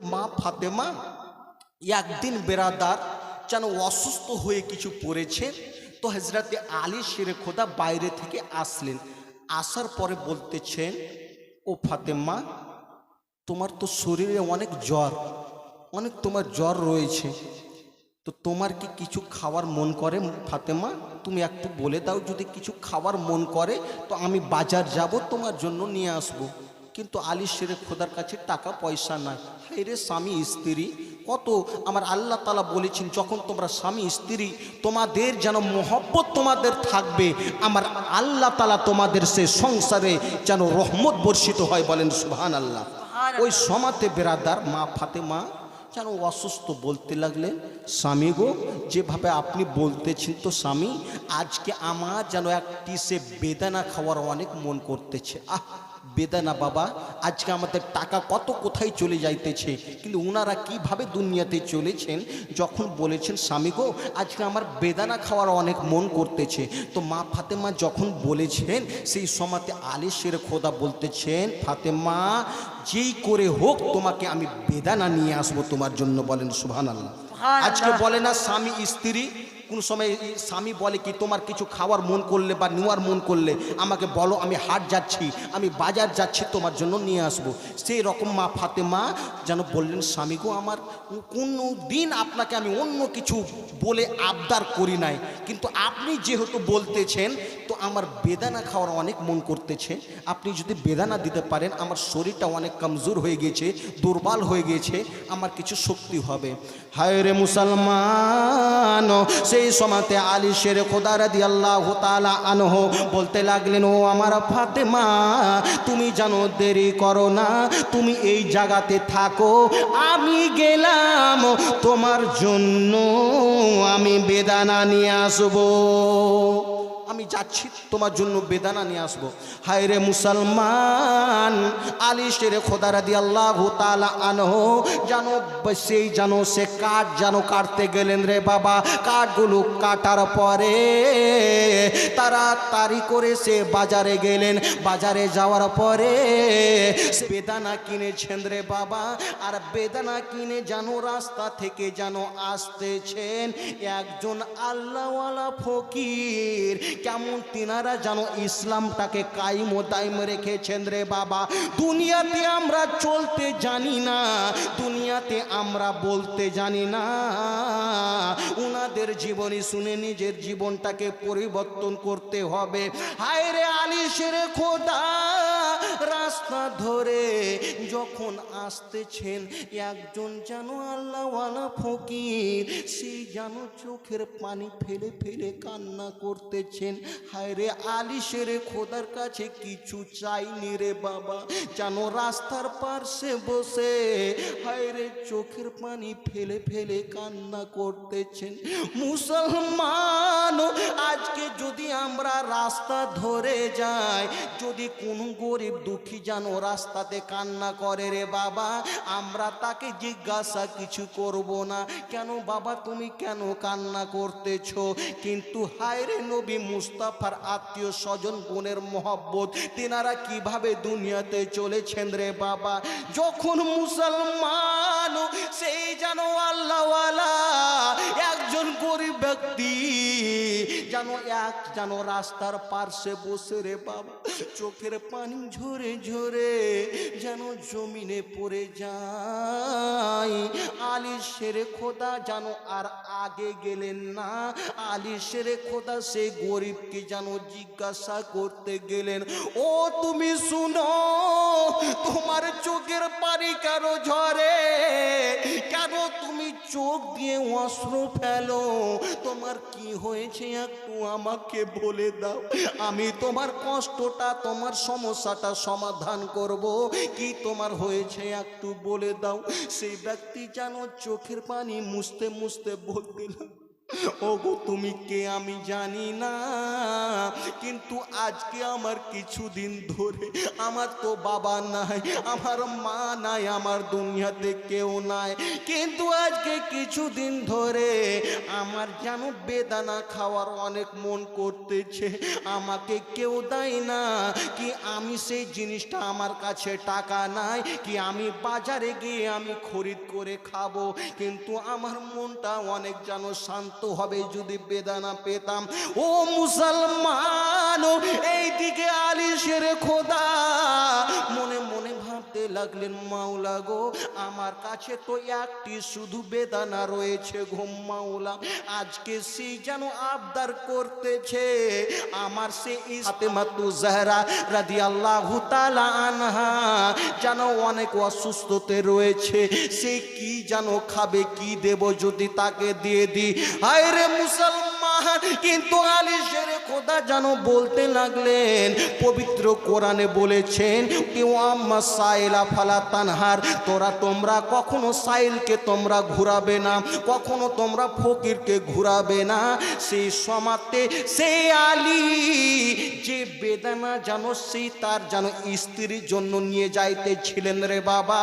মা ফাতেমা একদিন বেরাদার যেন অসুস্থ হয়ে কিছু পড়েছে, তো হজরতে আলী শেরে খোদা বাইরে থেকে আসলেন আসার পরে বলতেছেন, ও ফাতেমা, তোমার তো শরীরে অনেক জ্বর, অনেক তোমার জ্বর রয়েছে, তো তোমার কি কিছু খাওয়ার মন করে ফাতেমা তুমি একটু বলে দাও, যদি কিছু খাওয়ার মন করে, তো আমি বাজার যাব, তোমার জন্য নিয়ে আসব। কিন্তু আলী শেরে খোদার কাছে টাকা পয়সা নাই। হাই রে স্বামী স্ত্রী কত আমার আল্লাহ তালা বলেছেন যখন তোমরা স্বামী স্ত্রী তোমাদের যেন মহব্বত তোমাদের থাকবে আমার আল্লাহ তালা তোমাদের সে সংসারে যেন রহমত বর্ষিত হয় বলেন সুহান আল্লাহ ওই সমাতে বেরাদার মা ফাতেমা যেন অসুস্থ বলতে লাগলেন স্বামী গো যেভাবে আপনি বলতেছেন তো স্বামী আজকে আমার যেন একটি সে বেদানা খাওয়ার অনেক মন করতেছে। আহ! বেদানা বাবা আজকে আমাদের টাকা কত কোথায় চলে যাইতেছে? কিন্তু ওনারা কীভাবে দুনিয়াতে চলেছেন? যখন বলেছেন স্বামী গো আজকে আমার বেদানা খাওয়ার অনেক মন করতেছে। তো মা ফাতেমা যখন বলেছেন সেই সময়তে আলিশের খোদা বলতেছেন ফাতেমা যেই করে হোক তোমাকে আমি বেদানা নিয়ে আসব তোমার জন্য বলেন সুবহান আল্লাহ আজকে বলে না স্বামী স্ত্রী কোন সময় স্বামী বলে কি, তোমার কিছু খাওয়ার মন করলে বা নেওয়ার মন করলে আমাকে বলো, আমি হাট যাচ্ছি, আমি বাজার যাচ্ছি, তোমার জন্য নিয়ে আসব। সেই রকম মা ফাতেমা যেন বললেন, স্বামী গো, আমার কোনো দিন আপনাকে আমি অন্য কিছু বলে আবদার করি নাই। কিন্তু আপনি যেহেতু বলতেছেন, তো আমার বেদানা খাওয়ার অনেক মন করতেছে। আপনি যদি বেদানা দিতে পারেন, আমার শরীরটা অনেক কমজোর হয়ে গেছে, দুর্বল হয়ে গেছে, আমার কিছু শক্তি হবে। হায় রে মুসলমান সেই সময়তে আলী শের খোদার দি আল্লাহ আনহ বলতে লাগলেন, ও আমার ফাতেমা, তুমি জানো দেরি করো না, তুমি এই জায়গাতে থাকো, আমি গেলাম, তোমার জন্য আমি বেদানা নিয়ে আসব। আমি যাচ্ছি, তোমার জন্য বেদানা নিয়ে আসব। হায় রে মুসলমান আলী শেরে দি আল্লাহ আনহ, জানো সেই জানো সে কাঠ জানো কাটতে গেলেন রে বাবা। কাঠগুলো কাটার পরে তারা তারি করে সে বাজারে গেলেন। বাজারে যাওয়ার পরে বেদানা কিনেছেন রে বাবা। আর বেদানা কিনে জানো রাস্তা থেকে যেন আসতেছেন একজন আল্লাহওয়ালা ফকির। কেমন তিনারা যেন ইসলামটাকে কাইম দাইম রেখেছেন রে বাবা। দুনিয়াতে আমরা চলতে জানি না, দুনিয়াতে আমরা বলতে জানি না। উনাদের জীবনী শুনে নিজের জীবনটাকে পরিবর্তন করতে হবে। হায় রে আলিশের খোদা! রাস্তা ধরে যখন আসতেছেন, একজন যেন আল্লাহওয়ালা ফকির সেই যেন চোখের পানি ফেলে ফেলে কান্না করতেছেন। হায় রে আলিশের খোদার কাছে কিছু চাইনি রে বাবা, যেন রাস্তার পার্শ্বে বসে হায় রে চোখের পানি ফেলে ফেলে কান্না করতেছেন। মুসলমান, আজকে যদি আমরা রাস্তা ধরে যাই, যদি কোনো গরিব দুঃখী যেন রাস্তাতে কান্না করে রে বাবা, আমরা তাকে জিজ্ঞাসা কিছু করব না। কেন বাবা, তুমি কেন কান্না করতেছো? কিন্তু হায় রে নবী মুস্তাফার আত্মীয় স্বজন, বোনের মহব্বত, তেনারা কীভাবে দুনিয়াতে চলেছেন রে বাবা? যখন মুসলমান, সেই যেন আল্লাহওয়ালা একজন গরিব ব্যক্তি যেন এক, যেন রাস্তার পার্শ্বে বসে রে বাবা। চোখের পানি ঝরে ঝরে যেন জমিনে পড়ে যায়। আলি শেরে খোদা যেন আর আগে গেলেন না। আলি শেরে খোদা সে গরিবকে যেন জিজ্ঞাসা করতে গেলেন, ও তুমি শুনো, তোমার চোখের পানি কেন ঝরে? কেন তুমি চোখ দিয়ে অস্ত্র ফেলো? তোমার কি হয়েছে একটু আমাকে বলে দাও, আমি তোমার কষ্টটা, তোমার সমস্যাটা সমাধান করব। কি তোমার হয়েছে একটু বলে দাও। সেই ব্যক্তি যেন চোখের পানি মুছতে মুছতে বলতে লাগল, ও গো তুমি কে আমি জানি না কিন্তু আজকে আমার কিছুদিন ধরে আমার তো বাবা নাই আমার মা নাই আমার দুনিয়াতে কেউ নাই। কিন্তু আজকে কিছুদিন ধরে আমার যেন বেদানা খাওয়ার অনেক মন করতেছে আমাকে কেউ দেয় না কি আমি সেই জিনিসটা আমার কাছে টাকা নাই কি আমি বাজারে গিয়ে আমি খরিদ করে খাব। কিন্তু আমার মনটা অনেক যেন শান্ত হবে যদি বেদানা পেতাম। ও মুসলমান এইদিকে আলিশের খোদা মনে মনে লাগলেন, মাওলা গো, আমার কাছে তো একটি শুধু বেদানা রয়েছে গো, মাওলা। আজকে সে যেন আবদার করতেছে, আমার সে হাতে মাতু জাহরা রাদি আল্লাহ আনহা যেন অনেক অসুস্থতে রয়েছে, সে কি যেন খাবে, কি দেব যদি তাকে দিয়ে দিই? হায় রে মুসলমান, কিন্তু আলিশের খোদা যেন বলতে লাগলেন, পবিত্র কোরআনে বলেছেন, কেউ আম্মা সাইলা ফালা তানহার, তোরা তোমরা কখনো সাইলকে তোমরা ঘুরাবে না, কখনো তোমরা ফকিরকে ঘুরাবে না। সেই সমাতে সে আলী, যে বেদানা যেন সেই তার যেন স্ত্রীর জন্য নিয়ে যাইতে ছিলেন রে বাবা,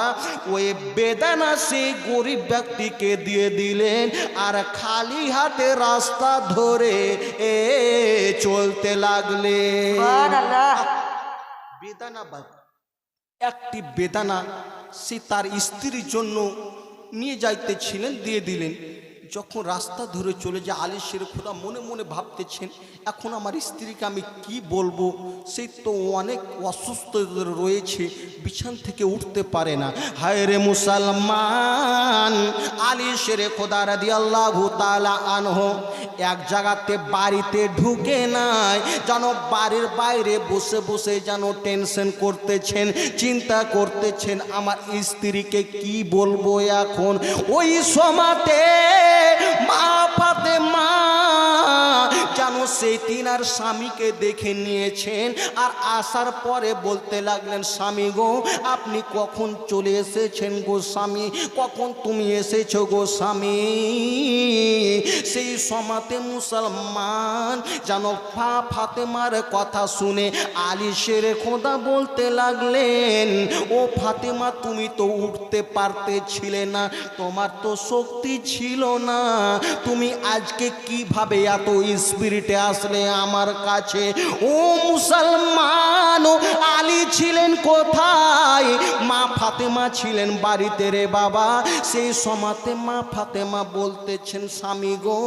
ওই বেদানা সেই গরিব ব্যক্তিকে দিয়ে দিলেন, আর খালি হাতে রাস্তা ধরে এ চলতে লাগলে। বেদানা বা একটি বেদানা সে তার স্ত্রীর জন্য নিয়ে যাইতেছিলেন দিয়ে দিলেন যখন রাস্তা ধরে চলে যায় আলিশের খোদা মনে মনে ভাবতেছেন, এখন আমার স্ত্রীকে আমি কি বলব? সে তো অনেক অসুস্থ রয়েছে, বিছান থেকে উঠতে পারে না। হায় রে মুসলমান! আলিশের খোদা রাদি আল্লাহ তালা আনহ এক জায়গাতে বাড়িতে ঢুকে নাই, যেন বাড়ির বাইরে বসে বসে যেন টেনশন করতেছেন, চিন্তা করতেছেন, আমার স্ত্রীকে কি বলব এখন? ওই সমাতে মা পাতে মা যেন সেই তিনার স্বামীকে দেখে নিয়েছেন? আর আসার পরে বলতে লাগলেন, স্বামী গো, আপনি কখন চলে এসেছেন গো স্বামী? কখন তুমি এসেছ গো স্বামী? সেই সমাতে মুসলমান যেন ফা ফাতেমার কথা শুনে আলিশের খোদা বলতে লাগলেন, ও ফাতেমা, তুমি তো উঠতে পারতে ছিলে না, তোমার তো শক্তি ছিল না, তুমি আজকে কীভাবে এত স্পিরিটে আসলে আমার কাছে, ও মুসলমান, আলী ছিলেন কোথায়? মা ফাতেমা ছিলেন বাড়িতে রে বাবা। সেই সমাতে মা ফাতেমা বলতেছেন, স্বামী গো,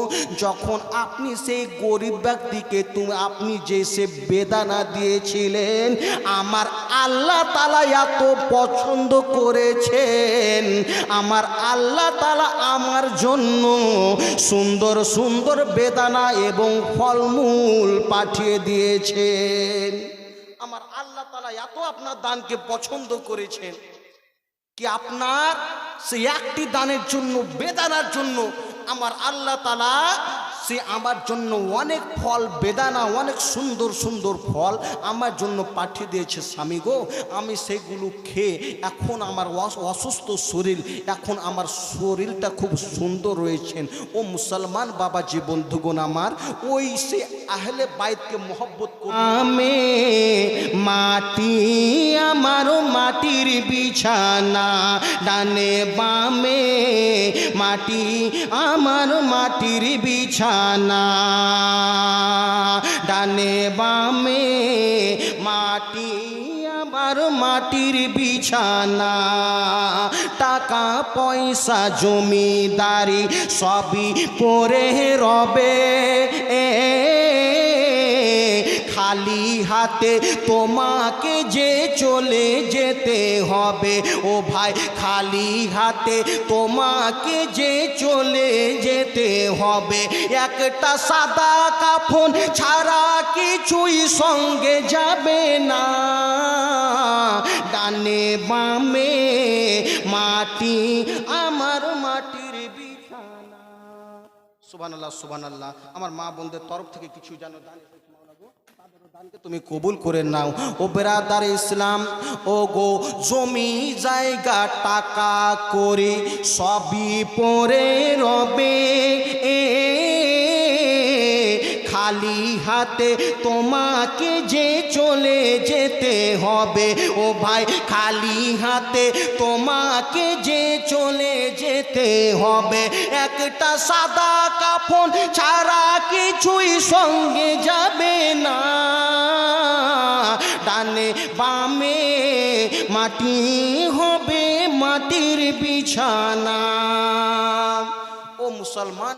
যখন আপনি সেই গরিব ব্যক্তিকে তুমি, আপনি যে সে বেদানা দিয়েছিলেন, আমার আল্লাহ তালা এত পছন্দ করেছেন। আমার আল্লাহ তালা আমার জন্য সুন্দর সুন্দর বেদানা এবং ফলমূল পাঠিয়ে দিয়েছেন। আমার আল্লাহ তালা এত আপনার দানকে পছন্দ করেছেন কি আপনার সেই একটি দানের জন্য, বেদানার জন্য আমার আল্লাহ তালা সে আমার জন্য অনেক ফল, বেদানা, অনেক সুন্দর সুন্দর ফল আমার জন্য পাঠিয়ে দিয়েছে স্বামী গো। আমি সেগুলো খেয়ে এখন আমার অস- অসুস্থ শরীর, এখন আমার শরীরটা খুব সুন্দর রয়েছেন ও মুসলমান বাবা যে বন্ধুগণ আমার, ওই সে আহলে বাইতকে মহব্বত আমি মাটি, আমার মাটির বিছানা, ডানে বামে মাটি, আমার মাটির বিছানা, ডানে বামে মাটি, আমার মাটির বিছানা, টাকা, পয়সা, জমিদারি সবই পরে রবে। খালি হাতে তোমাকে যে চলে যেতে হবে, ও ভাই খালি হাতে তোমাকে যে চলে যেতে হবে। একটা সাদা কাফন ছাড়া কিছুই সঙ্গে যাবে না। ডানে বামে মাটি, আমার মাটির বিছানা। সুবান আল্লাহ সুবান আল্লাহ আমার মা বোনদের তরফ থেকে কিছু জানো দান এসেছে মাওলা গো। তাদেরও দানকে তুমি কবুল করে নাও। ও বেরাদার ইসলাম, ও গো, জমি, জায়গা, টাকা করে, সবই পরে রবে। এ, খালি হাতে তোমাকে যে চলে যেতে হবে। ও ভাই, খালি হাতে তোমাকে যে চলে যেতে হবে, একটা সাদা কাফন ছাড়া কিছুই সঙ্গে যাবে না। ডানে বামে মাটি হবে মাটির বিছানা। ও মুসলমান